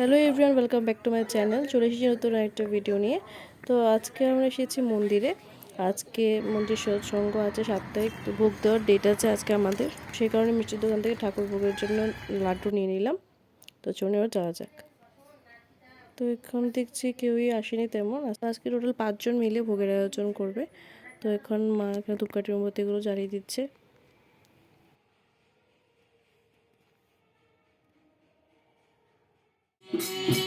Hello everyone, welcome back to my channel. চলে এসেছি নতুন একটা ভিডিও নিয়ে। তো আজকে আমরা এসেছি মন্দিরে। আজকে মন্দির সৎসঙ্গ আছে তারিখ ভোগ দেওয়ার ডেট আছে আজকে আমাদের। সেই কারণে মিষ্টির দোকান থেকে ঠাকুর ভোগের জন্য লাড্ডু নিয়ে নিলাম। তো চলে এবার যাওয়া যাক। তো এখন দেখছি কেউই আসেনি তেমন। আজকে টোটাল পাঁচজন মিলে ভোগের আয়োজন করবে। তো এখন মা এখানে ধূপকাঠি মোমবাতিগুলো জ্বালিয়ে দিচ্ছে। আজকে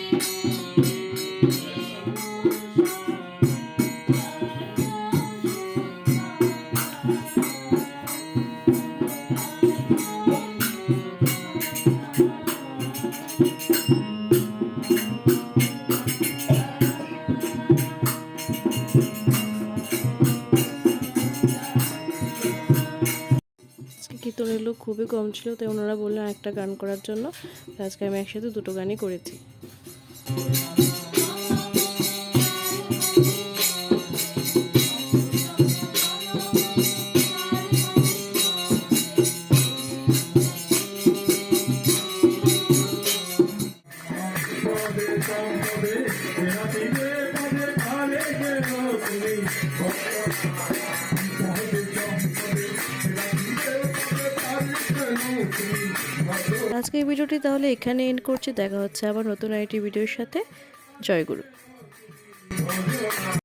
কীর্তনের লোক খুবই কম ছিল, তাই ওনারা বললেন একটা গান করার জন্য। আজকে আমি একসাথে দুটো গানই করেছি। আজকে এই ভিডিওটি তাহলে এখানে এন্ড করছি। দেখা হচ্ছে আবার নতুন আইটি ভিডিওর সাথে। জয় গুরু।